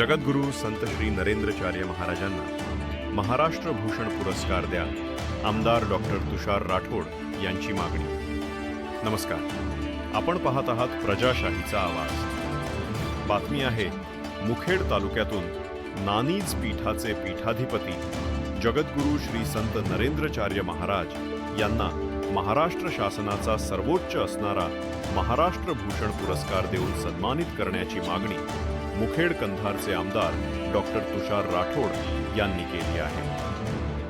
जगद्गुरू संत श्री नरेंद्रचार्य महाराजांना महाराष्ट्र भूषण पुरस्कार द्या आमदार डॉक्टर तुषार राठोड यांची मागणी. नमस्कार. आपण पाहत आहात प्रजाशाहीचा आवाज. बातमी आहे मुखेड तालुक्यातून नानीज पीठाचे पीठाधिपती जगद्गुरू श्री संत नरेंद्रचार्य महाराज यांना महाराष्ट्र शासनाचा सर्वोच्च असणारा महाराष्ट्र भूषण पुरस्कार देऊन सन्मानित करण्याची मागणी. मुखेड कंधारचे आमदार डॉक्टर तुषार राठोड यांनी केली आहे.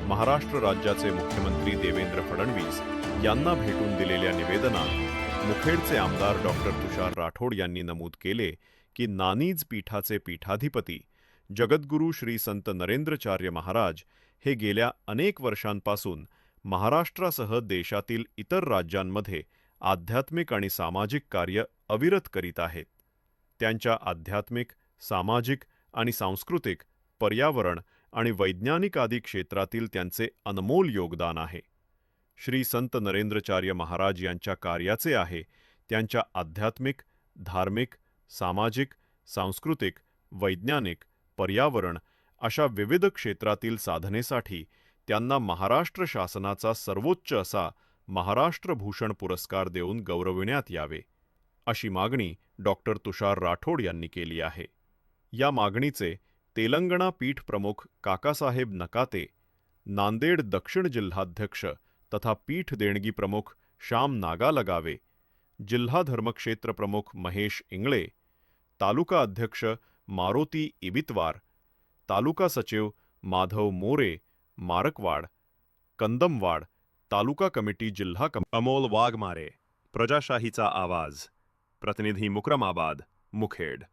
महाराष्ट्र राज्याचे मुख्यमंत्री देवेंद्र फडणवीस यांना भेटून दिलेल्या निवेदनात मुखेडचे आमदार डॉक्टर तुषार राठोड यांनी नमूद केले की नानीज पीठाचे पीठाधिपती जगद्गुरू श्री संत नरेंद्रचार्य महाराज हे गेल्या अनेक वर्षांपासून महाराष्ट्रासह देशातील इतर राज्यांमध्ये आध्यात्मिक आणि सामाजिक कार्य अविरत करीत आहेत. त्यांच्या आध्यात्मिक सामाजिक आणि सांस्कृतिक पर्यावरण आणि वैज्ञानिक आदी क्षेत्रातील त्यांचे अनमोल योगदान आहे. श्री संत नरेंद्रचार्य महाराज यांच्या कार्याचे आहे त्यांच्या आध्यात्मिक धार्मिक सामाजिक सांस्कृतिक वैज्ञानिक पर्यावरण अशा विविध क्षेत्रातील साधनेसाठी त्यांना महाराष्ट्र शासनाचा सर्वोच्च असा महाराष्ट्र भूषण पुरस्कार देऊन गौरविण्यात यावे अशी मागणी डॉक्टर तुषार राठोड यांनी केली आहे. या मागणीचे तेलंगणा पीठ प्रमुख काकासाहेब नकाते, नांदेड दक्षिण जिल्हाध्यक्ष तथा पीठ देणगी प्रमुख श्याम नागालगावे, जिल्हा धर्मक्षेत्र प्रमुख महेश इंगळे, तालुका अध्यक्ष मारोती इबितवार, तालुका सचिव माधव मोरे, मारकवाड, कंदमवाड, तालुका कमिटी जिल्हा कम, अमोल वाघमारे, प्रजाशाहीचा आवाज़, प्रतिनिधी मुक्रमाबाद, मुखेड.